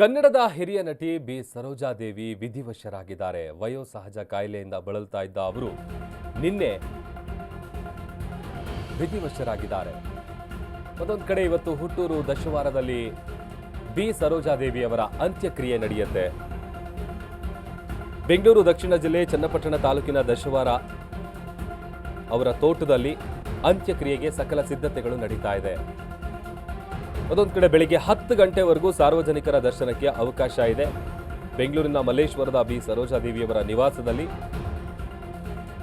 ಕನ್ನಡದ ಹಿರಿಯ ನಟಿ ಬಿ. ಸರೋಜಾದೇವಿ ವಿಧಿವಶರಾಗಿದ್ದಾರೆ. ವಯೋಸಹಜ ಕಾಯಿಲೆಯಿಂದ ಬಳಲ್ತಾ ಇದ್ದ ಅವರು ನಿನ್ನೆ ವಿಧಿವಶರಾಗಿದ್ದಾರೆ. ಮತ್ತೊಂದು ಕಡೆ ಇವತ್ತು ಹುಟ್ಟೂರು ದಶವಾರದಲ್ಲಿ ಬಿ. ಸರೋಜಾದೇವಿ ಅವರ ಅಂತ್ಯಕ್ರಿಯೆ ನಡೆಯುತ್ತೆ. ಬೆಂಗಳೂರು ದಕ್ಷಿಣ ಜಿಲ್ಲೆ ಚನ್ನಪಟ್ಟಣ ತಾಲೂಕಿನ ದಶವಾರ ಅವರ ತೋಟದಲ್ಲಿ ಅಂತ್ಯಕ್ರಿಯೆಗೆ ಸಕಲ ಸಿದ್ಧತೆಗಳು ನಡೀತಾ ಇದೆ. ಅದೊಂದು ಕಡೆ ಬೆಳಿಗ್ಗೆ ಹತ್ತು ಗಂಟೆವರೆಗೂ ಸಾರ್ವಜನಿಕರ ದರ್ಶನಕ್ಕೆ ಅವಕಾಶ ಇದೆ. ಬೆಂಗಳೂರಿನ ಮಲ್ಲೇಶ್ವರದ ಬಿ ಸರೋಜಾದೇವಿಯವರ ನಿವಾಸದಲ್ಲಿ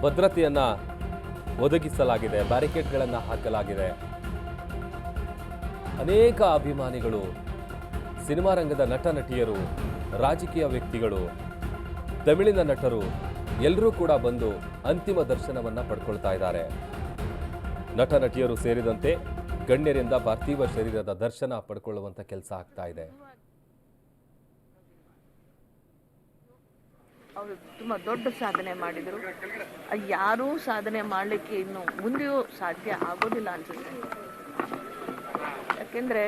ಭದ್ರತೆಯನ್ನು ಒದಗಿಸಲಾಗಿದೆ, ಬ್ಯಾರಿಕೇಡ್ಗಳನ್ನು ಹಾಕಲಾಗಿದೆ. ಅನೇಕ ಅಭಿಮಾನಿಗಳು, ಸಿನಿಮಾ ರಂಗದ ನಟ ನಟಿಯರು ರಾಜಕೀಯ ವ್ಯಕ್ತಿಗಳು, ತಮಿಳಿನ ನಟರು ಎಲ್ಲರೂ ಕೂಡ ಬಂದು ಅಂತಿಮ ದರ್ಶನವನ್ನು ಪಡ್ಕೊಳ್ತಾ ಇದ್ದಾರೆ. ನಟ ನಟಿಯರು ಸೇರಿದಂತೆ ಗಣ್ಯರಿಂದ ಪಾರ್ಥಿವ ಶರೀರದ ದರ್ಶನ ಪಡ್ಕೊಳ್ಳುವಂಥ ಕೆಲಸ ಆಗ್ತಾ ಇದೆ. ಅವರು ತುಂಬ ದೊಡ್ಡ ಸಾಧನೆ ಮಾಡಿದರು. ಯಾರೂ ಸಾಧನೆ ಮಾಡಲಿಕ್ಕೆ ಇನ್ನು ಮುಂದೆಯೂ ಸಾಧ್ಯ ಆಗೋದಿಲ್ಲ ಅನ್ಸುತ್ತೆ. ಯಾಕೆಂದರೆ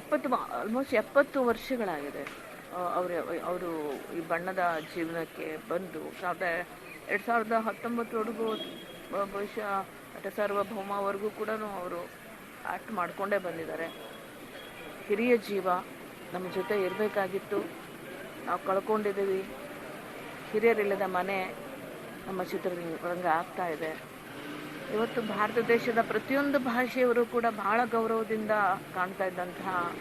ಎಪ್ಪತ್ತು ಆಲ್ಮೋಸ್ಟ್ ಎಪ್ಪತ್ತು ವರ್ಷಗಳಾಗಿದೆ ಅವರು ಅವರು ಈ ಬಣ್ಣದ ಜೀವನಕ್ಕೆ ಬಂದು. ಸಾವಿರದ ಎರಡು ಸಾವಿರದ ಹತ್ತೊಂಬತ್ತರವರೆಗೂ ಬಹುಶಃ ನಟ ಸಾರ್ವಭೌಮವರೆಗೂ ಕೂಡ ಅವರು ಆ್ಯಕ್ಟ್ ಮಾಡಿಕೊಂಡೇ ಬಂದಿದ್ದಾರೆ. ಹಿರಿಯ ಜೀವ, ನಮ್ಮ ಜೊತೆ ಇರಬೇಕಾಗಿತ್ತು. ನಾವು ಕಳ್ಕೊಂಡಿದ್ದೀವಿ. ಹಿರಿಯರಿಲ್ಲದ ಮನೆ ನಮ್ಮ ಚಿತ್ರರಂಗ ಆಗ್ತಾ ಇದೆ. ಇವತ್ತು ಭಾರತ ದೇಶದ ಪ್ರತಿಯೊಂದು ಭಾಷೆಯವರು ಕೂಡ ಬಹಳ ಗೌರವದಿಂದ ಕಾಣ್ತಾ ಇದ್ದಂತಹ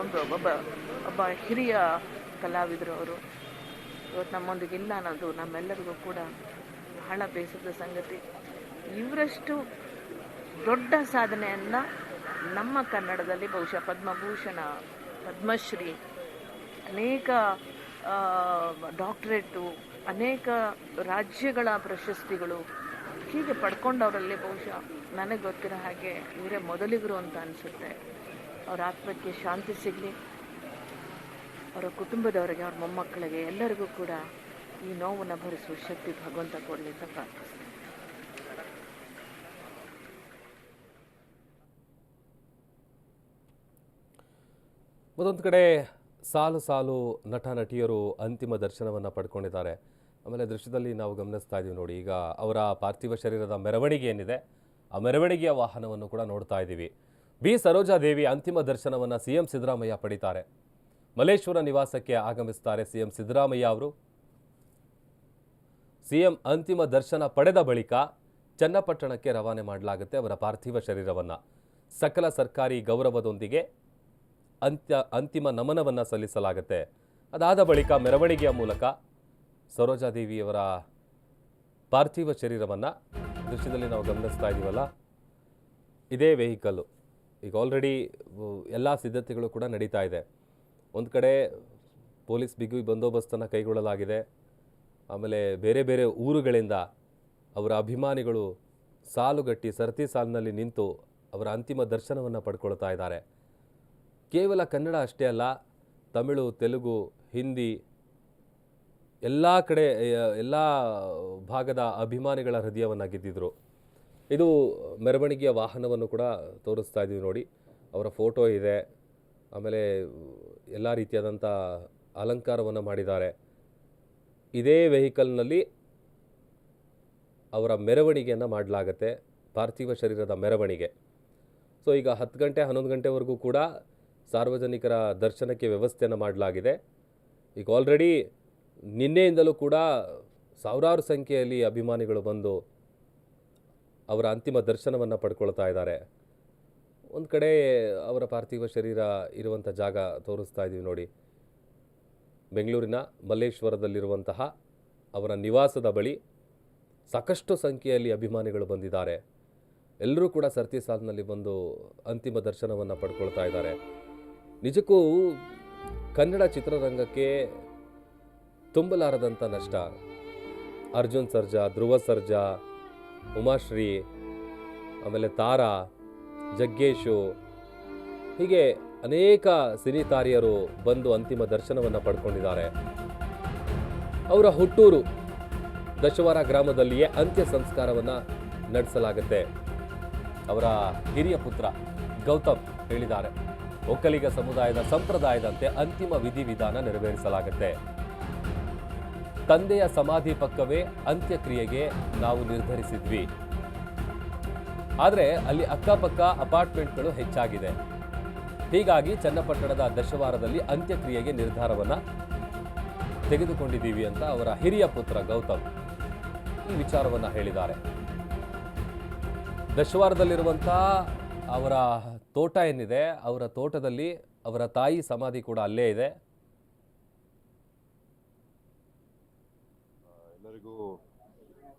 ಒಂದು ಒಬ್ಬ ಒಬ್ಬ ಹಿರಿಯ ಕಲಾವಿದರು ಅವರು. ಇವತ್ತು ನಮ್ಮೊಂದಿಗೆ ಇಲ್ಲ ಅನ್ನೋದು ನಮ್ಮೆಲ್ಲರಿಗೂ ಕೂಡ ಬಹಳ ಬೇಸರದ ಸಂಗತಿ. ಇವರಷ್ಟು ದೊಡ್ಡ ಸಾಧನೆಯನ್ನು ನಮ್ಮ ಕನ್ನಡದಲ್ಲಿ ಬಹುಶಃ ಪದ್ಮಭೂಷಣ, ಪದ್ಮಶ್ರೀ, ಅನೇಕ ಡಾಕ್ಟ್ರೇಟು, ಅನೇಕ ರಾಜ್ಯಗಳ ಪ್ರಶಸ್ತಿಗಳು ಹೀಗೆ ಪಡ್ಕೊಂಡವರಲ್ಲಿ ಬಹುಶಃ ನನಗೆ ಗೊತ್ತಿರೋ ಹಾಗೆ ಇವರೇ ಮೊದಲಿಗರು ಅಂತ ಅನಿಸುತ್ತೆ. ಅವ್ರ ಆತ್ಮಕ್ಕೆ ಶಾಂತಿ ಸಿಗಲಿ. ಅವರ ಕುಟುಂಬದವರಿಗೆ, ಅವ್ರ ಮೊಮ್ಮಕ್ಕಳಿಗೆ ಎಲ್ಲರಿಗೂ ಕೂಡ ಈ ನೋವನ್ನು ಭರಿಸುವ ಶಕ್ತಿ ಭಗವಂತ ಕೊಡಲಿ ಅಂತ ಪ್ರಾರ್ಥಿಸ್ತೀನಿ. ಮತ್ತೊಂದು ಕಡೆ ಸಾಲು ಸಾಲು ನಟ ನಟಿಯರು ಅಂತಿಮ ದರ್ಶನವನ್ನು ಪಡ್ಕೊಂಡಿದ್ದಾರೆ. ಆಮೇಲೆ ದೃಶ್ಯದಲ್ಲಿ ನಾವು ಗಮನಿಸ್ತಾ ಇದ್ದೀವಿ ನೋಡಿ, ಈಗ ಅವರ ಪಾರ್ಥಿವ ಶರೀರದ ಮೆರವಣಿಗೆ ಏನಿದೆ, ಆ ಮೆರವಣಿಗೆಯ ವಾಹನವನ್ನು ಕೂಡ ನೋಡ್ತಾ ಇದ್ದೀವಿ ಬಿ. ಸರೋಜಾದೇವಿ ಅಂತಿಮ ದರ್ಶನವನ್ನು ಸಿ ಎಂ ಸಿದ್ದರಾಮಯ್ಯ ಪಡಿತಾರೆ. ಮಲ್ಲೇಶ್ವರ ನಿವಾಸಕ್ಕೆ ಆಗಮಿಸ್ತಾರೆ ಸಿ ಎಂ ಸಿದ್ದರಾಮಯ್ಯ ಅವರು. ಸಿ ಎಂ ಅಂತಿಮ ದರ್ಶನ ಪಡೆದ ಬಳಿಕ ಚನ್ನಪಟ್ಟಣಕ್ಕೆ ರವಾನೆ ಮಾಡಲಾಗುತ್ತೆ ಅವರ ಪಾರ್ಥಿವ ಶರೀರವನ್ನು. ಸಕಲ ಸರ್ಕಾರಿ ಗೌರವದೊಂದಿಗೆ ಅಂತ್ಯ ಅಂತಿಮ ನಮನವನ್ನು ಸಲ್ಲಿಸಲಾಗುತ್ತೆ. ಅದಾದ ಬಳಿಕ ಮೆರವಣಿಗೆಯ ಮೂಲಕ ಸರೋಜಾದೇವಿಯವರ ಪಾರ್ಥಿವ ಶರೀರವನ್ನು ದೃಶ್ಯದಲ್ಲಿ ನಾವು ಗಮನಿಸ್ತಾ ಇದ್ದೀವಲ್ಲ ಇದೇ ವೆಹಿಕಲ್ಲು ಈಗ ಆಲ್ರೆಡಿ ಎಲ್ಲ ಸಿದ್ಧತೆಗಳು ಕೂಡ ನಡೀತಾ ಇದೆ. ಒಂದು ಕಡೆ ಪೊಲೀಸ್ ಬಿಗಿ ಬಂದೋಬಸ್ತನ್ನು ಕೈಗೊಳ್ಳಲಾಗಿದೆ. ಆಮೇಲೆ ಬೇರೆ ಬೇರೆ ಊರುಗಳಿಂದ ಅವರ ಅಭಿಮಾನಿಗಳು ಸಾಲುಗಟ್ಟಿ, ಸರತಿ ಸಾಲಿನಲ್ಲಿ ನಿಂತು ಅವರ ಅಂತಿಮ ದರ್ಶನವನ್ನು ಪಡ್ಕೊಳ್ತಾ ಇದ್ದಾರೆ. ಕೇವಲ ಕನ್ನಡ ಅಷ್ಟೇ ಅಲ್ಲ, ತಮಿಳು, ತೆಲುಗು, ಹಿಂದಿ, ಎಲ್ಲ ಕಡೆ, ಎಲ್ಲ ಭಾಗದ ಅಭಿಮಾನಿಗಳ ಹೃದಯವನ್ನು ಗೆದ್ದಿದ್ರು. ಇದು ಮೆರವಣಿಗೆಯ ವಾಹನವನ್ನು ಕೂಡ ತೋರಿಸ್ತಾ ಇದ್ದೀವಿ ನೋಡಿ. ಅವರ ಫೋಟೋ ಇದೆ. ಆಮೇಲೆ ಎಲ್ಲ ರೀತಿಯಾದಂಥ ಅಲಂಕಾರವನ್ನು ಮಾಡಿದ್ದಾರೆ. ಇದೇ ವೆಹಿಕಲ್ನಲ್ಲಿ ಅವರ ಮೆರವಣಿಗೆಯನ್ನು ಮಾಡಲಾಗತ್ತೆ. ಪಾರ್ಥಿವ ಶರೀರದ ಮೆರವಣಿಗೆ. ಸೊ, ಈಗ ಹತ್ತು ಗಂಟೆ ಹನ್ನೊಂದು ಗಂಟೆವರೆಗೂ ಕೂಡ ಸಾರ್ವಜನಿಕರ ದರ್ಶನಕ್ಕೆ ವ್ಯವಸ್ಥೆಯನ್ನು ಮಾಡಲಾಗಿದೆ. ಈಗ ಆಲ್ರೆಡಿ ನಿನ್ನೆಯಿಂದಲೂ ಕೂಡ ಸಾವಿರಾರು ಸಂಖ್ಯೆಯಲ್ಲಿ ಅಭಿಮಾನಿಗಳು ಬಂದು ಅವರ ಅಂತಿಮ ದರ್ಶನವನ್ನು ಪಡ್ಕೊಳ್ತಾ ಇದ್ದಾರೆ. ಒಂದು ಕಡೆ ಅವರ ಪಾರ್ಥಿವ ಶರೀರ ಇರುವಂಥ ಜಾಗ ತೋರಿಸ್ತಾ ಇದ್ದೀವಿ ನೋಡಿ. ಬೆಂಗಳೂರಿನ ಮಲ್ಲೇಶ್ವರದಲ್ಲಿರುವಂತಹ ಅವರ ನಿವಾಸದ ಬಳಿ ಸಾಕಷ್ಟು ಸಂಖ್ಯೆಯಲ್ಲಿ ಅಭಿಮಾನಿಗಳು ಬಂದಿದ್ದಾರೆ. ಎಲ್ಲರೂ ಕೂಡ ಸರ್ತಿ ಸಾಲಿನಲ್ಲಿ ಬಂದು ಅಂತಿಮ ದರ್ಶನವನ್ನು ಪಡ್ಕೊಳ್ತಾ ಇದ್ದಾರೆ. ನಿಜಕ್ಕೂ ಕನ್ನಡ ಚಿತ್ರರಂಗಕ್ಕೆ ತುಂಬಲಾರದಂಥ ನಷ್ಟ. ಅರ್ಜುನ್ ಸರ್ಜಾ, ಧ್ರುವ ಸರ್ಜಾ, ಉಮಾಶ್ರೀ, ಆಮೇಲೆ ತಾರಾ, ಜಗ್ಗೇಶು, ಹೀಗೆ ಅನೇಕ ಸಿನಿ ತಾರಿಯರು ಬಂದು ಅಂತಿಮ ದರ್ಶನವನ್ನು ಪಡ್ಕೊಂಡಿದ್ದಾರೆ. ಅವರ ಹುಟ್ಟೂರು ದಶವಾರ ಗ್ರಾಮದಲ್ಲಿಯೇ ಅಂತ್ಯ ಸಂಸ್ಕಾರವನ್ನು ನಡೆಸಲಾಗುತ್ತೆ. ಅವರ ಹಿರಿಯ ಪುತ್ರ ಗೌತಮ್ ಹೇಳಿದ್ದಾರೆ. ಒಕ್ಕಲಿಗ ಸಮುದಾಯದ ಸಂಪ್ರದಾಯದಂತೆ ಅಂತಿಮ ವಿಧಿವಿಧಾನ ನೆರವೇರಿಸಲಾಗುತ್ತೆ. ತಂದೆಯ ಸಮಾಧಿ ಪಕ್ಕವೇ ಅಂತ್ಯಕ್ರಿಯೆಗೆ ನಾವು ನಿರ್ಧರಿಸಿದ್ವಿ. ಆದರೆ ಅಲ್ಲಿ ಅಕ್ಕಪಕ್ಕ ಅಪಾರ್ಟ್ಮೆಂಟ್ಗಳು ಹೆಚ್ಚಾಗಿದೆ. ಹೀಗಾಗಿ ಚನ್ನಪಟ್ಟಣದ ದಶವಾರದಲ್ಲಿ ಅಂತ್ಯಕ್ರಿಯೆಗೆ ನಿರ್ಧಾರವನ್ನ ತೆಗೆದುಕೊಂಡಿದ್ದೀವಿ ಅಂತ ಅವರ ಹಿರಿಯ ಪುತ್ರ ಗೌತಮ್ ಈ ವಿಚಾರವನ್ನ ಹೇಳಿದ್ದಾರೆ. ದಶವಾರದಲ್ಲಿರುವಂಥ ಅವರ ತೋಟ ಏನಿದೆ, ಅವರ ತೋಟದಲ್ಲಿ ಅವರ ತಾಯಿ ಸಮಾಧಿ ಕೂಡ ಅಲ್ಲೇ ಇದೆ. ಎಲ್ಲರಿಗೂ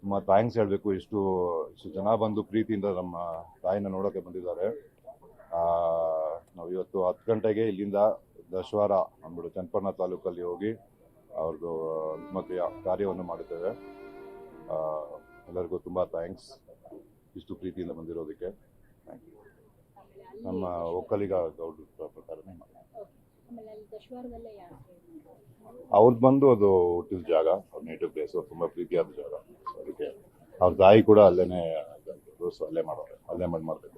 ನಮ್ಮ ಥ್ಯಾಂಕ್ಸ್ ಹೇಳಬೇಕು. ಇಷ್ಟು ಇಷ್ಟು ಜನ ಬಂದು ಪ್ರೀತಿಯಿಂದ ನಮ್ಮ ತಾಯಿನ ನೋಡೋಕೆ ಬಂದಿದ್ದಾರೆ. ನಾವು ಇವತ್ತು ಹತ್ತು ಗಂಟೆಗೆ ಇಲ್ಲಿಂದ ದಶವಾರ ಅಂದ್ಬಿಟ್ಟು ಚನ್ನಪಟ್ಟಣ ತಾಲೂಕಲ್ಲಿ ಹೋಗಿ ಅವ್ರದ್ದು ಮತ್ತೆ ಕಾರ್ಯವನ್ನು ಮಾಡುತ್ತೇವೆ. ಎಲ್ಲರಿಗೂ ತುಂಬ ಥ್ಯಾಂಕ್ಸ್. ಇಷ್ಟು ಪ್ರೀತಿಯಿಂದ ಬಂದಿರೋದಕ್ಕೆ. Thank you. ನಮ್ಮ ಒಕ್ಕಲಿಗ ಗೌಡ್ರ ಪ್ರಕಾರನೇ ಅವ್ರದ್ದು ಬಂದು ಅದು ಹುಟ್ಟಿದ ಜಾಗ ಅವ್ರ ನೇಟಿವ್ ಪ್ಲೇಸ್ ಅವ್ರು ತುಂಬ ಪ್ರೀತಿಯಾದ ಜಾಗ. ಅದಕ್ಕೆ ಅವ್ರ ತಾಯಿ ಕೂಡ ಅಲ್ಲೇನೆ ಸೊ ಅಲ್ಲೇ ಮಾಡೋರೆ ಅಲ್ಲೇ ಮಾಡಿ ಮಾಡಬೇಕು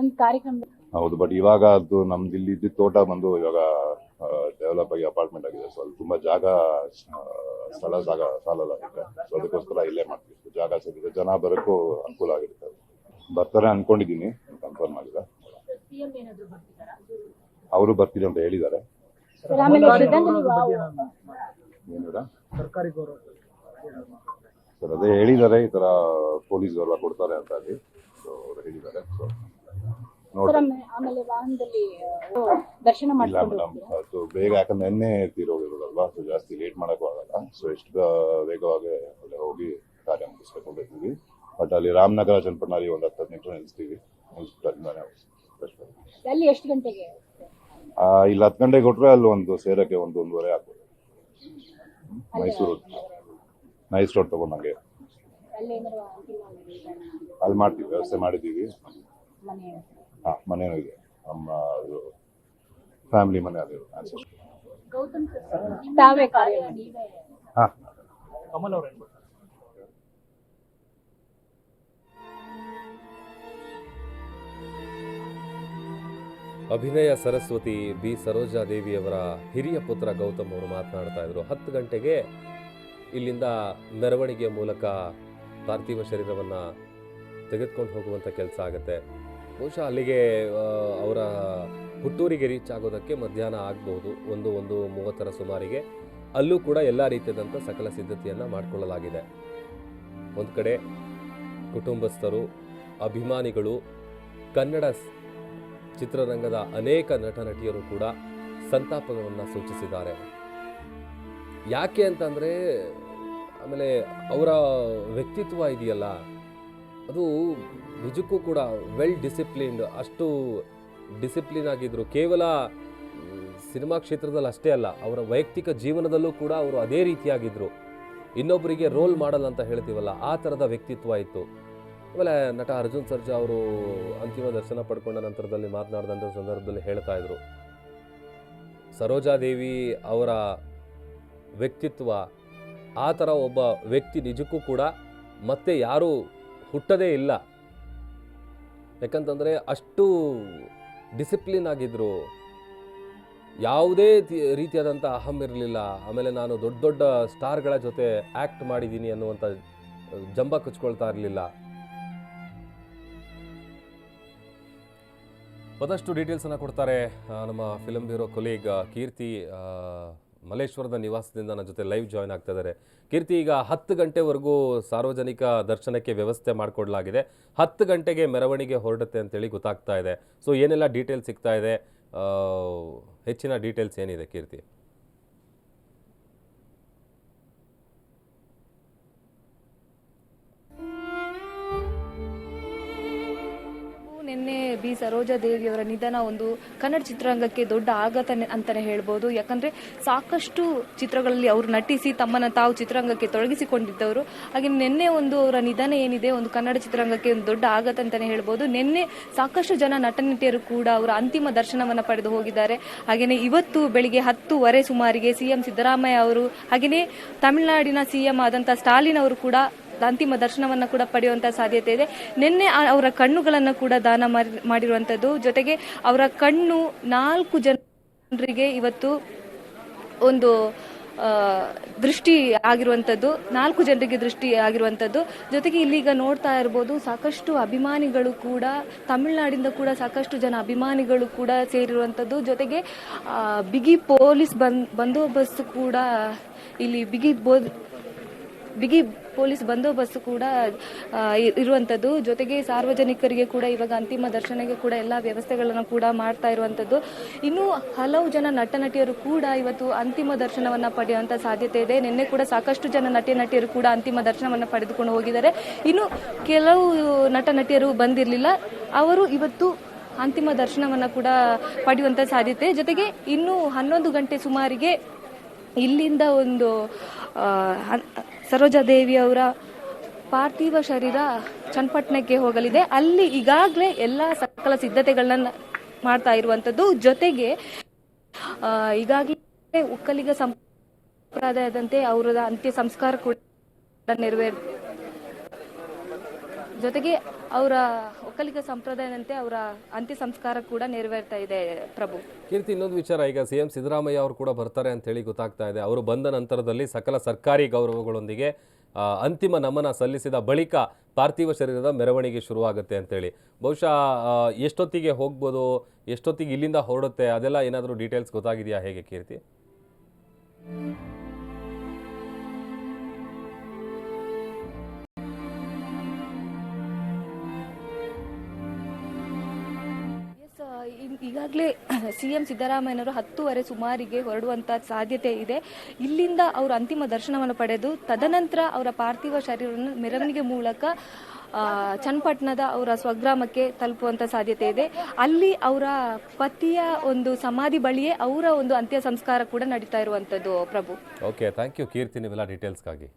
ಒಂದು ಕಾರ್ಯಕ್ರಮ. ಹೌದು ಬಟ್ ಇವಾಗ ಅದು ನಮ್ದು ಇಲ್ಲಿ ಇದ್ದಿದ್ದ ತೋಟ ಬಂದು ಇವಾಗ ಡೆವಲಪ್ ಆಗಿ ಅಪಾರ್ಟ್ಮೆಂಟ್ ಆಗಿದೆ. ಸೊ ಅಲ್ಲಿ ತುಂಬ ಜಾಗ ಸ್ಥಳ ಜಾಗ ಸಾಲಲ್ಲ ಅದಕ್ಕೆ. ಸೊ ಅದಕ್ಕೋಸ್ಕರ ಇಲ್ಲೇ ಮಾಡ್ತೀವಿ. ಜಾಗ ಸಿಗುತ್ತೆ. ಜನ ಬರೋಕ್ಕೂ ಅನುಕೂಲ ಆಗಿರುತ್ತೆ. ಬರ್ತಾರೆ ಅನ್ಕೊಂಡಿದ್ದೀನಿ ಕನ್ಫರ್ಮ್ ಬರ್ತಿದ್ದಾರಾ ಅವರು ಬರ್ತೀರಿ ಅಂತ ಹೇಳಿದ್ದಾರೆ. ಸರ್ ಅದೇ ಹೇಳಿದ್ದಾರೆ ಈ ತರ ಪೊಲೀಸ್ ಎಲ್ಲ ಕೊಡ್ತಾರೆ ಅಂತ ಅಲ್ಲಿ ಸೊ ಅವ್ರು ಹೇಳಿದ್ದಾರೆ. ಸೊ ಸರ್ ನೋಡಿ ಆಮೇಲೆ- ಆಮೇಲೆ ವಾಹನದಲ್ಲಿ ದರ್ಶನ ಇಲ್ಲ ಮಾಡ್ಕೊಂಡು ಮೇಡಮ್? ಅದು ಬೇಗ ಯಾಕಂದ್ರೆ ನಿನ್ನೆ ತೀರೋಗಿರೋದಲ್ವಾ ಸೊ ಜಾಸ್ತಿ ಲೇಟ್ ಮಾಡೋಕ್ಕೂ ಆಗಲ್ಲ. ಸೊ ಎಷ್ಟು ವೇಗವಾಗಿ ಅಲ್ಲಿ ಹೋಗಿ ಕಾರ್ಯ ಮುಗಿಸ್ಬೇಕು ಅಂತ ಇದ್ದೀವಿ. ಬಟ್ ಅಲ್ಲಿ ರಾಮನಗರ ಚನ್ನಪಟ್ಟಣಲ್ಲಿ ಒಂದು ಹತ್ತು ಹದಿನೆಂಟು ನಿಲ್ಲಿಸ್ತೀವಿ ಮುಗಿಸ್ಬಿಟ್ಟು. ಅಲ್ಲಿ ಎಷ್ಟು ಗಂಟೆಗೆ? ಆ, ಇಲ್ಲಿ ಹತ್ತು ಗಂಟೆಗೆ ಕೊಟ್ರೆ ಅಲ್ಲಿ ಒಂದು ಸೇರಕ್ಕೆ ಒಂದು ಒಂದೂವರೆ ಆಗ್ಬೋದು. ಮೈಸೂರು ನೈಸ್ ರೋಡ್ ತಗೊಂಡಂಗೆ. ಅಲ್ಲಿ ಏನಾದ್ರು ಅಂತಿಮ ಅಲ್ಲಿ ಮಾಡ್ತೀವಿ ವ್ಯವಸ್ಥೆ ಮಾಡಿದ್ದೀವಿ. ಮನೆ ಹಾಂ ಮನೇನೂ ಇದೆ. ನಮ್ಮ ಫ್ಯಾಮಿಲಿ ಮನೆ ಅದು ಗೌತಮ್ ತಾವೇ ಕಾರ್ಯ ನೀವೇ ಹಾಂ. ಕಮಲ್ ಅವ್ರು ಹೇಳ್ಬೋದು ಅಭಿನಯ ಸರಸ್ವತಿ ಬಿ. ಸರೋಜಾದೇವಿಯವರ ಹಿರಿಯ ಪುತ್ರ ಗೌತಮ್ ಅವರು ಮಾತನಾಡ್ತಾ ಇದ್ರು. ಹತ್ತು ಗಂಟೆಗೆ ಇಲ್ಲಿಂದ ಮೆರವಣಿಗೆಯ ಮೂಲಕ ಪಾರ್ಥಿವ ಶರೀರವನ್ನು ತೆಗೆದುಕೊಂಡು ಹೋಗುವಂಥ ಕೆಲಸ ಆಗುತ್ತೆ. ಬಹುಶಃ ಅಲ್ಲಿಗೆ ಅವರ ಹುಟ್ಟೂರಿಗೆ ರೀಚ್ ಆಗೋದಕ್ಕೆ ಮಧ್ಯಾಹ್ನ ಆಗಬಹುದು ಒಂದು ಒಂದು ಮೂವತ್ತರ ಸುಮಾರಿಗೆ. ಅಲ್ಲೂ ಕೂಡ ಎಲ್ಲ ರೀತಿಯಾದಂಥ ಸಕಲ ಸಿದ್ಧತೆಯನ್ನು ಮಾಡಿಕೊಳ್ಳಲಾಗಿದೆ. ಒಂದು ಕಡೆ ಕುಟುಂಬಸ್ಥರು, ಅಭಿಮಾನಿಗಳು, ಕನ್ನಡ ಚಿತ್ರರಂಗದ ಅನೇಕ ನಟ ನಟಿಯರು ಕೂಡ ಸಂತಾಪಗಳನ್ನು ಸೂಚಿಸಿದ್ದಾರೆ. ಯಾಕೆ ಅಂತಂದರೆ, ಆಮೇಲೆ ಅವರ ವ್ಯಕ್ತಿತ್ವ ಇದೆಯಲ್ಲ, ಅದು ನಿಜಕ್ಕೂ ಕೂಡ ವೆಲ್ ಡಿಸಿಪ್ಲಿನ್ಡ್ ಅಷ್ಟು ಡಿಸಿಪ್ಲಿನ್ ಆಗಿದ್ದರು ಕೇವಲ ಸಿನಿಮಾ ಕ್ಷೇತ್ರದಲ್ಲಿ ಅಷ್ಟೇ ಅಲ್ಲ, ಅವರ ವೈಯಕ್ತಿಕ ಜೀವನದಲ್ಲೂ ಕೂಡ ಅವರು ಅದೇ ರೀತಿಯಾಗಿದ್ದರು ಇನ್ನೊಬ್ಬರಿಗೆ ರೋಲ್ ಮಾಡಲ್ ಅಂತ ಹೇಳ್ತೀವಲ್ಲ, ಆ ಥರದ ವ್ಯಕ್ತಿತ್ವ ಇತ್ತು. ಆಮೇಲೆ ನಟ ಅರ್ಜುನ್ ಸರ್ಜಾ ಅವರು ಅಂತಿಮ ದರ್ಶನ ಪಡ್ಕೊಂಡ ನಂತರದಲ್ಲಿ ಮಾತನಾಡಿದಂಥ ಸಂದರ್ಭದಲ್ಲಿ ಹೇಳ್ತಾ ಇದ್ರು. ಸರೋಜಾದೇವಿ ಅವರ ವ್ಯಕ್ತಿತ್ವ, ಆ ಥರ ಒಬ್ಬ ವ್ಯಕ್ತಿ ನಿಜಕ್ಕೂ ಕೂಡ ಮತ್ತೆ ಯಾರೂ ಹುಟ್ಟದೇ ಇಲ್ಲ. ಯಾಕಂತಂದರೆ ಅಷ್ಟು ಡಿಸಿಪ್ಲಿನ್ ಆಗಿದ್ರು. ಯಾವುದೇ ರೀತಿಯಾದಂಥ ಅಹಂ ಇರಲಿಲ್ಲ. ಆಮೇಲೆ ನಾನು ದೊಡ್ಡ ದೊಡ್ಡ ಸ್ಟಾರ್ಗಳ ಜೊತೆ ಆ್ಯಕ್ಟ್ ಮಾಡಿದ್ದೀನಿ ಅನ್ನುವಂಥ ಜಂಬ ಕಚ್ಕೊಳ್ತಾ ಇರಲಿಲ್ಲ. ಮತ್ತಷ್ಟು ಡೀಟೇಲ್ಸನ್ನು ಕೊಡ್ತಾರೆ ನಮ್ಮ ಫಿಲಮ್ ಬ್ಯೂರೋ ಕೊಲೀಗ್ ಕೀರ್ತಿ ಮಲೇಶ್ವರದ ನಿವಾಸದಿಂದ ನನ್ನ ಜೊತೆ ಲೈವ್ ಜಾಯ್ನ್ ಆಗ್ತಾ ಇದ್ದಾರೆ. ಕೀರ್ತಿ, ಈಗ ಹತ್ತು ಗಂಟೆವರೆಗೂ ಸಾರ್ವಜನಿಕ ದರ್ಶನಕ್ಕೆ ವ್ಯವಸ್ಥೆ ಮಾಡಿಕೊಡಲಾಗಿದೆ. ಹತ್ತು ಗಂಟೆಗೆ ಮೆರವಣಿಗೆ ಹೊರಡುತ್ತೆ ಅಂತೇಳಿ ಗೊತ್ತಾಗ್ತಾ ಇದೆ. ಸೊ ಏನೆಲ್ಲ ಡೀಟೇಲ್ಸ್ ಸಿಗ್ತಾ ಇದೆ? ಹೆಚ್ಚಿನ ಡೀಟೇಲ್ಸ್ ಏನಿದೆ ಕೀರ್ತಿ? ನಿನ್ನೆ ಬಿ ಸರೋಜಾ ದೇವಿಯವರ ನಿಧನ ಒಂದು ಕನ್ನಡ ಚಿತ್ರರಂಗಕ್ಕೆ ದೊಡ್ಡ ಆಘಾತ ಅಂತಾನೆ ಹೇಳ್ಬೋದು. ಯಾಕಂದ್ರೆ ಸಾಕಷ್ಟು ಚಿತ್ರಗಳಲ್ಲಿ ಅವರು ನಟಿಸಿ ತಮ್ಮನ್ನ ತಾವು ಚಿತ್ರರಂಗಕ್ಕೆ ತೊಡಗಿಸಿಕೊಂಡಿದ್ದವರು. ಹಾಗೆ ನಿನ್ನೆ ಒಂದು ಅವರ ನಿಧನ ಏನಿದೆ, ಒಂದು ಕನ್ನಡ ಚಿತ್ರರಂಗಕ್ಕೆ ಒಂದು ದೊಡ್ಡ ಆಘಾತ ಅಂತಾನೆ ಹೇಳ್ಬೋದು. ನಿನ್ನೆ ಸಾಕಷ್ಟು ಜನ ನಟನಟಿಯರು ಕೂಡ ಅವರ ಅಂತಿಮ ದರ್ಶನವನ್ನ ಪಡೆದು ಹೋಗಿದ್ದಾರೆ. ಹಾಗೆಯೇ ಇವತ್ತು ಬೆಳಿಗ್ಗೆ ಹತ್ತುವರೆ ಸುಮಾರಿಗೆ ಸಿಎಂ ಸಿದ್ದರಾಮಯ್ಯ ಅವರು, ಹಾಗೆಯೇ ತಮಿಳುನಾಡಿನ ಸಿಎಂ ಆದಂತಹ ಸ್ಟಾಲಿನ್ ಅವರು ಕೂಡ ಅಂತಿಮ ದರ್ಶನವನ್ನು ಕೂಡ ಪಡೆಯುವಂಥ ಸಾಧ್ಯತೆ ಇದೆ. ನಿನ್ನೆ ಅವರ ಕಣ್ಣುಗಳನ್ನು ಕೂಡ ದಾನ ಮಾಡಿರುವಂತದ್ದು. ಜೊತೆಗೆ ಅವರ ಕಣ್ಣು ನಾಲ್ಕು ಜನರಿಗೆ ಇವತ್ತು ಒಂದು ದೃಷ್ಟಿ ಆಗಿರುವಂಥದ್ದು ನಾಲ್ಕು ಜನರಿಗೆ ದೃಷ್ಟಿ ಆಗಿರುವಂಥದ್ದು ಜೊತೆಗೆ ಇಲ್ಲಿಗ ನೋಡ್ತಾ ಇರ್ಬೋದು, ಸಾಕಷ್ಟು ಅಭಿಮಾನಿಗಳು ಕೂಡ, ತಮಿಳುನಾಡಿಂದ ಕೂಡ ಸಾಕಷ್ಟು ಜನ ಅಭಿಮಾನಿಗಳು ಕೂಡ ಸೇರಿರುವಂಥದ್ದು ಜೊತೆಗೆ ಬಿಗಿ ಪೊಲೀಸ್ ಬಂದ್, ಬಂದೋಬಸ್ತ್ ಕೂಡ ಇಲ್ಲಿ ಬಿಗಿ ಬಿಗಿ ಪೊಲೀಸ್ ಬಂದೋಬಸ್ತ್ ಕೂಡ ಇರುವಂತದ್ದು. ಜೊತೆಗೆ ಸಾರ್ವಜನಿಕರಿಗೆ ಕೂಡ ಇವಾಗ ಅಂತಿಮ ದರ್ಶನಕ್ಕೆ ಕೂಡ ಎಲ್ಲ ವ್ಯವಸ್ಥೆಗಳನ್ನು ಕೂಡ ಮಾಡ್ತಾ ಇರುವಂಥದ್ದು ಇನ್ನು ಹಲವು ಜನ ನಟ ನಟಿಯರು ಕೂಡ ಇವತ್ತು ಅಂತಿಮ ದರ್ಶನವನ್ನು ಪಡೆಯುವಂಥ ಸಾಧ್ಯತೆ ಇದೆ. ನಿನ್ನೆ ಕೂಡ ಸಾಕಷ್ಟು ಜನ ನಟಿ ನಟಿಯರು ಕೂಡ ಅಂತಿಮ ದರ್ಶನವನ್ನು ಪಡೆದುಕೊಂಡು ಹೋಗಿದ್ದಾರೆ. ಇನ್ನು ಕೆಲವು ನಟ ನಟಿಯರು ಬಂದಿರಲಿಲ್ಲ. ಅವರು ಇವತ್ತು ಅಂತಿಮ ದರ್ಶನವನ್ನು ಕೂಡ ಪಡೆಯುವಂಥ ಸಾಧ್ಯತೆ ಜೊತೆಗೆ ಇನ್ನು ಹನ್ನೊಂದು ಗಂಟೆ ಸುಮಾರಿಗೆ ಇಲ್ಲಿಂದ ಒಂದು ಆ, ದೇವಿ ಸರೋಜಾದೇವಿ ಅವರ ಪಾರ್ಥಿವ ಶರೀರ ಚನ್ನಪಟ್ಟಣಕ್ಕೆ ಹೋಗಲಿದೆ. ಅಲ್ಲಿ ಈಗಾಗಲೇ ಎಲ್ಲ ಸಕಲ ಸಿದ್ಧತೆಗಳನ್ನ ಮಾಡ್ತಾ ಇರುವಂತದ್ದು. ಜೊತೆಗೆ ಈಗಾಗಲೇ ಒಕ್ಕಲಿಗ ಸಂಪ್ರದಾಯದಂತೆ ಅವರ ಅಂತ್ಯ ಸಂಸ್ಕಾರ ಕೂಡ ನೆರವೇರ್ ಜೊತೆಗೆ ಅವರ ಒಕ್ಕಲಿಗ ಸಂಪ್ರದಾಯದಂತೆ ಅವರ ಅಂತ್ಯ ಸಂಸ್ಕಾರ ಕೂಡ ನೆರವೇರ್ತಾ ಇದೆ, ಪ್ರಭು. ಕೀರ್ತಿ, ಇನ್ನೊಂದು ವಿಚಾರ, ಈಗ ಸಿ ಎಂ ಸಿದ್ದರಾಮಯ್ಯ ಅವರು ಕೂಡ ಬರ್ತಾರೆ ಅಂತ ಹೇಳಿ ಗೊತ್ತಾಗ್ತಾ ಇದೆ. ಅವರು ಬಂದ ನಂತರದಲ್ಲಿ ಸಕಲ ಸರ್ಕಾರಿ ಗೌರವಗಳೊಂದಿಗೆ ಅಂತಿಮ ನಮನ ಸಲ್ಲಿಸಿದ ಬಳಿಕ ಪಾರ್ಥಿವ ಶರೀರದ ಮೆರವಣಿಗೆ ಶುರುವಾಗುತ್ತೆ ಅಂತೇಳಿ. ಬಹುಶಃ ಎಷ್ಟೊತ್ತಿಗೆ ಹೋಗ್ಬೋದು, ಎಷ್ಟೊತ್ತಿಗೆ ಇಲ್ಲಿಂದ ಹೊರಡುತ್ತೆ, ಅದೆಲ್ಲ ಏನಾದರೂ ಡೀಟೇಲ್ಸ್ ಗೊತ್ತಾಗಿದೆಯಾ ಹೇಗೆ, ಕೀರ್ತಿ? ಈಗಾಗಲೇ ಸಿ ಎಂ ಸಿದ್ದರಾಮಯ್ಯನವರು ಹತ್ತುವರೆ ಸುಮಾರಿಗೆ ಹೊರಡುವಂತ ಸಾಧ್ಯತೆ ಇದೆ. ಇಲ್ಲಿಂದ ಅವರು ಅಂತಿಮ ದರ್ಶನವನ್ನು ಪಡೆದು ತದನಂತರ ಅವರ ಪಾರ್ಥಿವ ಶರೀರವನ್ನು ಮೆರವಣಿಗೆ ಮೂಲಕ ಚನ್ನಪಟ್ಟಣದ ಅವರ ಸ್ವಗ್ರಾಮಕ್ಕೆ ತಲುಪುವಂತ ಸಾಧ್ಯತೆ ಇದೆ. ಅಲ್ಲಿ ಅವರ ಪತಿಯ ಒಂದು ಸಮಾಧಿ ಬಳಿಯೇ ಅವರ ಒಂದು ಅಂತ್ಯ ಸಂಸ್ಕಾರ ಕೂಡ ನಡೀತಾ ಇರುವಂತದ್ದು Prabhu. Okay thank you Keerthi, ನೀವೆಲ್ಲ ಡೀಟೇಲ್ಸ್ಗಾಗಿ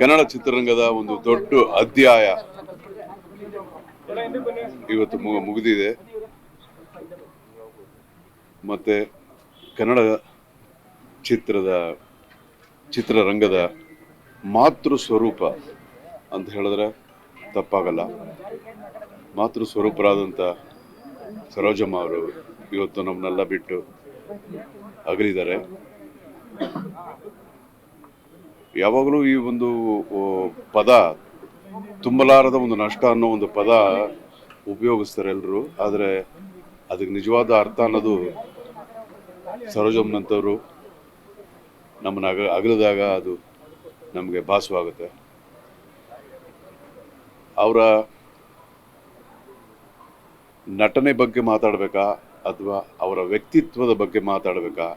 ಕನ್ನಡ ಚಿತ್ರರಂಗದ ಒಂದು ದೊಡ್ಡ ಅಧ್ಯಾಯ ಇವತ್ತು ಮುಗಿದಿದೆ. ಮತ್ತೆ ಕನ್ನಡ ಚಿತ್ರದ ಚಿತ್ರರಂಗದ ಮಾತೃ ಸ್ವರೂಪ ಅಂತ ಹೇಳಿದ್ರೆ ತಪ್ಪಾಗಲ್ಲ. ಮಾತೃ ಸ್ವರೂಪರಾದಂಥ ಸರೋಜಮ್ಮ ಅವರು ಇವತ್ತು ನಮ್ಮನ್ನೆಲ್ಲ ಬಿಟ್ಟು ಅಗಲಿದ್ದಾರೆ. ಯಾವಾಗಲೂ ಈ ಒಂದು ಪದ ತುಂಬಲಾರದ ಒಂದು ನಷ್ಟ ಅನ್ನೋ ಒಂದು ಪದ ಉಪಯೋಗಿಸ್ತಾರೆ ಎಲ್ಲರೂ ಆದರೆ ಅದಕ್ಕೆ ನಿಜವಾದ ಅರ್ಥ ಅನ್ನೋದು ಸರೋಜಮ್ಮನಂಥವ್ರು ನಮ್ಮನ್ನು ಅಗ, ಅಗಲಿದಾಗ ಅದು ನಮಗೆ ಭಾಸವಾಗುತ್ತೆ. ಅವರ ನಟನೆ ಬಗ್ಗೆ ಮಾತಾಡಬೇಕಾ ಅಥವಾ ಅವರ ವ್ಯಕ್ತಿತ್ವದ ಬಗ್ಗೆ ಮಾತಾಡಬೇಕಾ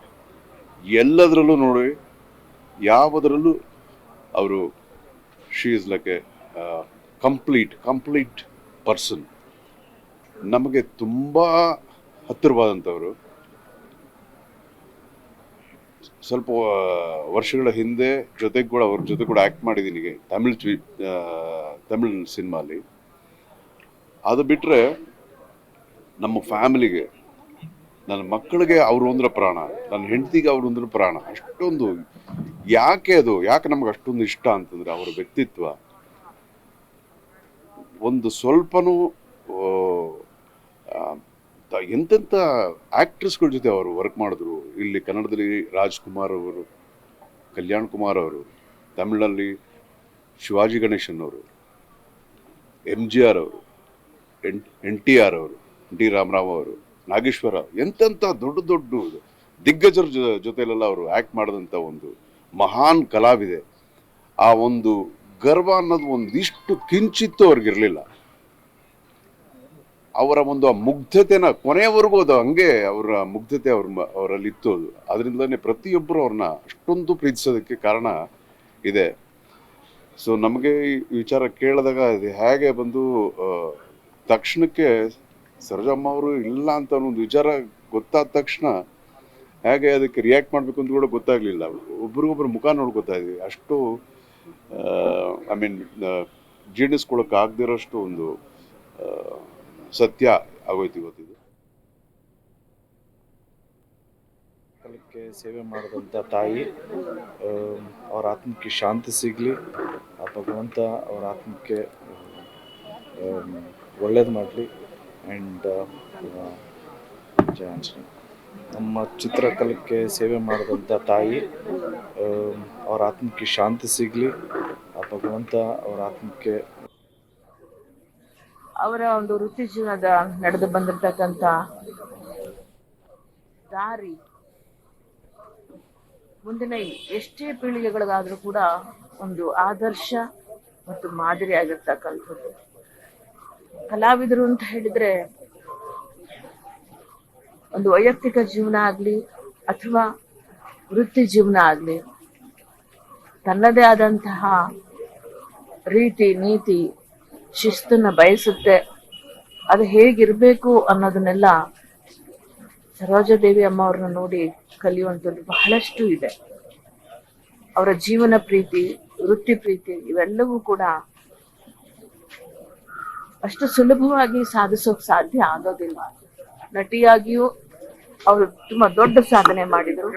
ಎಲ್ಲದರಲ್ಲೂ ನೋಡಿ, ಯಾವುದರಲ್ಲೂ ಅವರು she is like a complete complete person ನಮಗೆ ತುಂಬ ಹತ್ತಿರವಾದಂಥವರು. ಸ್ವಲ್ಪ ವರ್ಷಗಳ ಹಿಂದೆ ಜೊತೆಗೆ ಕೂಡ, ಅವ್ರ ಜೊತೆ ಕೂಡ ಆ್ಯಕ್ಟ್ ಮಾಡಿದ್ದೀನಿ ತಮಿಳ್ ಚ್ವಿ ತಮಿಳ್ ಸಿನಿಮಾಲಿ. ಅದು ಬಿಟ್ಟರೆ ನಮ್ಮ ಫ್ಯಾಮಿಲಿಗೆ ನನ್ನ ಮಕ್ಕಳಿಗೆ ಅವರು ಅಂದ್ರೆ ಪ್ರಾಣ, ನನ್ನ ಹೆಂಡತಿಗೆ ಅವರು ಅಂದ್ರೆ ಪ್ರಾಣ. ಅಷ್ಟೊಂದು ಯಾಕೆ ಅದು? ಯಾಕೆ ನಮ್ಗೆ ಅಷ್ಟೊಂದು ಇಷ್ಟ ಅಂತಂದ್ರೆ ಅವರ ವ್ಯಕ್ತಿತ್ವ. ಒಂದು ಸ್ವಲ್ಪನೂ ಎಂತೆಂಥ ಆಕ್ಟ್ರೆಸ್ಗಳ ಜೊತೆ ಅವರು ವರ್ಕ್ ಮಾಡಿದ್ರು. ಇಲ್ಲಿ ಕನ್ನಡದಲ್ಲಿ ರಾಜ್ಕುಮಾರ್ ಅವರು, ಕಲ್ಯಾಣ್ ಕುಮಾರ್ ಅವರು, ತಮಿಳಲ್ಲಿ ಶಿವಾಜಿ ಗಣೇಶನ್ ಅವರು, ಎಂ ಜಿ ಆರ್ ಅವರು, ಎನ್ ಎನ್ ಟಿ ಆರ್ ಅವರು ಡಿ ರಾಮರಾವ್ ಅವರು. ನಾಗೇಶ್ವರ, ಎಂತೆಂಥ ದೊಡ್ಡ ದೊಡ್ಡ ದಿಗ್ಗಜರ ಜೊ, ಜೊತೆಲೆಲ್ಲ ಅವರು ಆ್ಯಕ್ಟ್ ಮಾಡಿದಂಥ ಒಂದು ಮಹಾನ್ ಕಲಾವಿದೆ. ಆ ಒಂದು ಗರ್ವ ಅನ್ನೋದು ಒಂದಿಷ್ಟು ಕಿಂಚಿತ್ತು ಅವ್ರಿಗಿರಲಿಲ್ಲ. ಅವರ ಒಂದು ಆ ಮುಗ್ಧತೆನ ಕೊನೆಯವರೆಗೂ ಅದು ಹಂಗೆ ಅವರ ಮುಗ್ಧತೆ ಅವ್ರ ಅವರಲ್ಲಿ ಇತ್ತು ಅದು. ಅದರಿಂದಲೇ ಪ್ರತಿಯೊಬ್ಬರು ಅವ್ರನ್ನ ಅಷ್ಟೊಂದು ಪ್ರೀತಿಸೋದಕ್ಕೆ ಕಾರಣ ಇದೆ. ಸೊ ನಮಗೆ ಈ ವಿಚಾರ ಕೇಳಿದಾಗ ಅದು ಹೇಗೆ ಬಂದು ತಕ್ಷಣಕ್ಕೆ ಸರೋಜಮ್ಮ ಅವರು ಇಲ್ಲ ಅಂತ ಒಂದು ವಿಚಾರ ಗೊತ್ತಾದ ತಕ್ಷಣ ಹೇಗೆ ಅದಕ್ಕೆ ರಿಯಾಕ್ಟ್ ಮಾಡಬೇಕು ಅಂತ ಕೂಡ ಗೊತ್ತಾಗಲಿಲ್ಲ. ಒಬ್ರಿಗೊಬ್ರು ಮುಖ ನೋಡ್ಕೊತಾ ಇದ್ವಿ. ಅಷ್ಟು ಐ ಮೀನ್ ಜೀರ್ಣಿಸ್ಕೊಳಕ್ಕೆ ಆಗದಿರೋಷ್ಟು ಒಂದು ಸತ್ಯ ಆಗೋಯ್ತು ಇವತ್ತಿದು ಕಾಲಕ್ಕೆ ಸೇವೆ ಮಾಡಿದಂಥ ತಾಯಿ ಅವ್ರ ಆತ್ಮಕ್ಕೆ ಶಾಂತಿ ಸಿಗಲಿ, ಆ ಭಗವಂತ ಅವರ ಆತ್ಮಕ್ಕೆ ಒಳ್ಳೇದು ಮಾಡಲಿ. ಆ್ಯಂಡ್ ಜಯ ನಮ್ಮ ಚಿತ್ರಕಲೆಗೆ ಸೇವೆ ಮಾಡಿದಂಥ ತಾಯಿ ಅವರ ಆತ್ಮಕ್ಕೆ ಶಾಂತಿ ಸಿಗಲಿ, ಆ ಭಗವಂತ ಅವರ ಆತ್ಮಕ್ಕೆ ಅವರ ಒಂದು ವೃತ್ತಿ ಜೀವನದ ನಡೆದು ಬಂದಿರತಕ್ಕಂಥ ದಾರಿ. ಮುಂದಿನ ಎಷ್ಟೇ ಪೀಳಿಗೆಗಳಿಗಾದರೂ ಕೂಡ ಒಂದು ಆದರ್ಶ ಮತ್ತು ಮಾದರಿ ಆಗಿರ್ತಕ್ಕಂಥದ್ದು ಕಲಾವಿದರು ಅಂತ ಹೇಳಿದ್ರೆ ಒಂದು ವೈಯಕ್ತಿಕ ಜೀವನ ಆಗಲಿ ಅಥವಾ ವೃತ್ತಿ ಜೀವನ ಆಗಲಿ, ತನ್ನದೇ ಆದಂತಹ ರೀತಿ, ನೀತಿ, ಶಿಸ್ತನ್ನ ಬಯಸುತ್ತೆ. ಅದು ಹೇಗಿರ್ಬೇಕು ಅನ್ನೋದನ್ನೆಲ್ಲ ಸರೋಜಾದೇವಿ ಅಮ್ಮ ಅವ್ರನ್ನ ನೋಡಿ ಕಲಿಯುವಂಥದ್ದು ಬಹಳಷ್ಟು ಇದೆ. ಅವರ ಜೀವನ ಪ್ರೀತಿ, ವೃತ್ತಿ ಪ್ರೀತಿ ಇವೆಲ್ಲವೂ ಕೂಡ ಅಷ್ಟು ಸುಲಭವಾಗಿ ಸಾಧಿಸೋಕ್ ಸಾಧ್ಯ ಆಗೋದಿಲ್ಲ. ನಟಿಯಾಗಿಯೂ ಅವರು ತುಂಬಾ ದೊಡ್ಡ ಸಾಧನೆ ಮಾಡಿದ್ರು.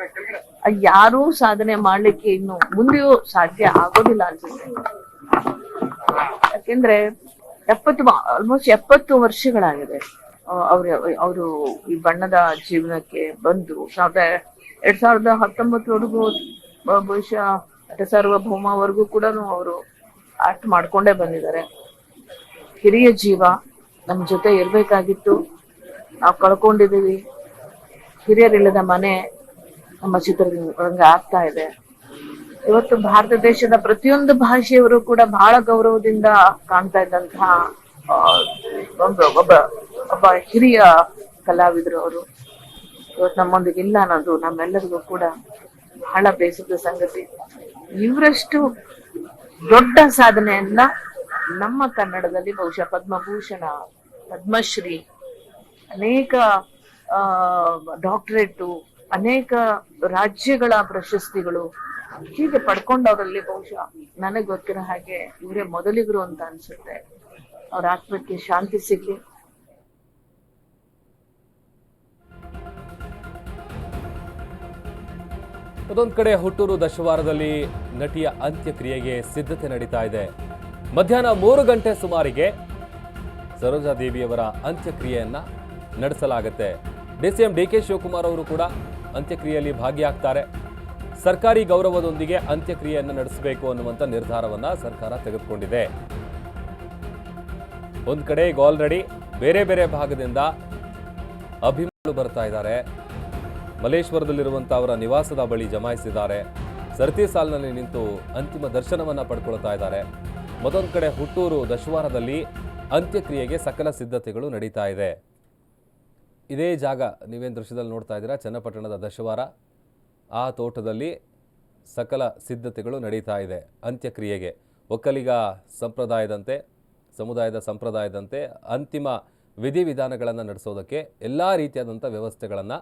ಯಾರು ಸಾಧನೆ ಮಾಡ್ಲಿಕ್ಕೆ ಇನ್ನು ಮುಂದೆಯೂ ಸಾಧ್ಯ ಆಗೋದಿಲ್ಲ ಅನ್ಸುತ್ತೆ. ಯಾಕೆಂದ್ರೆ ಎಪ್ಪತ್ತು ಆಲ್ಮೋಸ್ಟ್ ಎಪ್ಪತ್ತು ವರ್ಷಗಳಾಗಿದೆ. ಅವ್ರ, ಅವರು ಈ ಬಣ್ಣದ ಜೀವನಕ್ಕೆ ಬಂದು ಸಾವಿರದ ಎರಡ್ ಸಾವಿರದ ಹತ್ತೊಂಬತ್ತರವರೆಗೂ ಬಹುಶಃ ಸಾರ್ವಭೌಮವರೆಗೂ ಕೂಡ ಅವರು ಆಕ್ಟ್ ಮಾಡ್ಕೊಂಡೇ ಬಂದಿದ್ದಾರೆ. ಹಿರಿಯ ಜೀವ ನಮ್ಮ ಜೊತೆ ಇರಬೇಕಾಗಿತ್ತು. ನಾವು ಕಳ್ಕೊಂಡಿದ್ದೀವಿ ಹಿರಿಯರಿಲ್ಲದ ಮನೆ ನಮ್ಮ ಚಿತ್ರರಂಗ ಆಗ್ತಾ ಇದೆ. ಇವತ್ತು ಭಾರತ ದೇಶದ ಪ್ರತಿಯೊಂದು ಭಾಷೆಯವರು ಕೂಡ ಬಹಳ ಗೌರವದಿಂದ ಕಾಣ್ತಾ ಇದ್ದಂತಹ ಒಂದು ಒಬ್ಬ ಒಬ್ಬ ಹಿರಿಯ ಕಲಾವಿದರು ಅವರು. ಇವತ್ತು ನಮ್ಮೊಂದಿಗೆ ಇಲ್ಲ ಅನ್ನೋದು ನಮ್ಮೆಲ್ಲರಿಗೂ ಕೂಡ ಬಹಳ ಬೇಸರದ ಸಂಗತಿ. ಇವರಷ್ಟು ದೊಡ್ಡ ಸಾಧನೆಯನ್ನ ನಮ್ಮ ಕನ್ನಡದಲ್ಲಿ ಬಹುಶಃ ಪದ್ಮಭೂಷಣ, ಪದ್ಮಶ್ರೀ, ಅನೇಕ ಡಾಕ್ಟರೇಟು, ಅನೇಕ ರಾಜ್ಯಗಳ ಪ್ರಶಸ್ತಿಗಳು ಹೀಗೆ ಪಡ್ಕೊಂಡವರಲ್ಲಿ ಬಹುಶಃ ನನಗೆ ಗೊತ್ತಿರೋ ಹಾಗೆ ಇವರೇ ಮೊದಲಿಗರು ಅಂತ ಅನ್ಸುತ್ತೆ. ಅವ್ರ ಆತ್ಮಕ್ಕೆ ಶಾಂತಿ ಸಿಗ್ಲಿ. ಅದೊಂದು ಕಡೆ ಹುಟ್ಟೂರು ದಶವಾರದಲ್ಲಿ ನಟಿಯ ಅಂತ್ಯಕ್ರಿಯೆಗೆ ಸಿದ್ಧತೆ ನಡೀತಾ ಇದೆ. ಮಧ್ಯಾಹ್ನ ಮೂರು ಗಂಟೆ ಸುಮಾರಿಗೆ ಸರೋಜಾ ದೇವಿಯವರ ಅಂತ್ಯಕ್ರಿಯೆಯನ್ನ ನಡೆಸಲಾಗುತ್ತೆ. D C M D K Shivakumar ಅವರು ಕೂಡ ಅಂತ್ಯಕ್ರಿಯೆಯಲ್ಲಿ ಭಾಗಿಯಾಗ್ತಾರೆ. ಸರ್ಕಾರಿ ಗೌರವದೊಂದಿಗೆ ಅಂತ್ಯಕ್ರಿಯೆಯನ್ನು ನಡೆಸಬೇಕು ಅನ್ನುವಂಥ ನಿರ್ಧಾರವನ್ನು ಸರ್ಕಾರ ತೆಗೆದುಕೊಂಡಿದೆ. ಒಂದು ಕಡೆ ಈಗ ಆಲ್ರೆಡಿ ಬೇರೆ ಬೇರೆ ಭಾಗದಿಂದ ಅಭಿಮಾನಿಗಳು ಬರ್ತಾ ಇದ್ದಾರೆ. ಮಲೇಶ್ವರದಲ್ಲಿರುವಂಥ ಅವರ ನಿವಾಸದ ಬಳಿ ಜಮಾಯಿಸಿದ್ದಾರೆ. ಸರತಿ ಸಾಲಿನಲ್ಲಿ ನಿಂತು ಅಂತಿಮ ದರ್ಶನವನ್ನು ಪಡ್ಕೊಳ್ತಾ ಇದ್ದಾರೆ. ಮತ್ತೊಂದು ಕಡೆ ಹುಟ್ಟೂರು ದಶವಾರದಲ್ಲಿ ಅಂತ್ಯಕ್ರಿಯೆಗೆ ಸಕಲ ಸಿದ್ಧತೆಗಳು ನಡೀತಾ ಇದೆ. ಇದೇ ಜಾಗ ನೀವೇನು ದೃಶ್ಯದಲ್ಲಿ ನೋಡ್ತಾ ಇದ್ದೀರಾ? ಚನ್ನಪಟ್ಟಣದ ದಶವಾರ. ಆ ತೋಟದಲ್ಲಿ ಸಕಲ ಸಿದ್ಧತೆಗಳು ನಡೀತಾ ಇದೆ ಅಂತ್ಯಕ್ರಿಯೆಗೆ. ಒಕ್ಕಲಿಗ ಸಂಪ್ರದಾಯದಂತೆ, ಸಮುದಾಯದ ಸಂಪ್ರದಾಯದಂತೆ ಅಂತಿಮ ವಿಧಿವಿಧಾನಗಳನ್ನು ನಡೆಸೋದಕ್ಕೆ ಎಲ್ಲ ರೀತಿಯಾದಂಥ ವ್ಯವಸ್ಥೆಗಳನ್ನು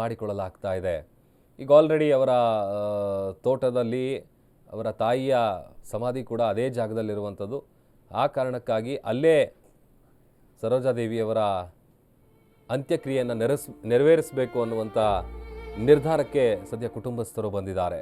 ಮಾಡಿಕೊಳ್ಳಲಾಗ್ತಾ ಇದೆ. ಈಗ ಆಲ್ರೆಡಿ ಅವರ ತೋಟದಲ್ಲಿ ಅವರ ತಾಯಿಯ ಸಮಾಧಿ ಕೂಡ ಅದೇ ಜಾಗದಲ್ಲಿರುವಂಥದ್ದು. ಆ ಕಾರಣಕ್ಕಾಗಿ ಅಲ್ಲೇ ಸರೋಜಾದೇವಿಯವರ ಅಂತ್ಯಕ್ರಿಯೆಯನ್ನು ನೆರೆಸ್, ನೆರವೇರಿಸಬೇಕು ಅನ್ನುವಂಥ ನಿರ್ಧಾರಕ್ಕೆ ಸದ್ಯ ಕುಟುಂಬಸ್ಥರು ಬಂದಿದ್ದಾರೆ.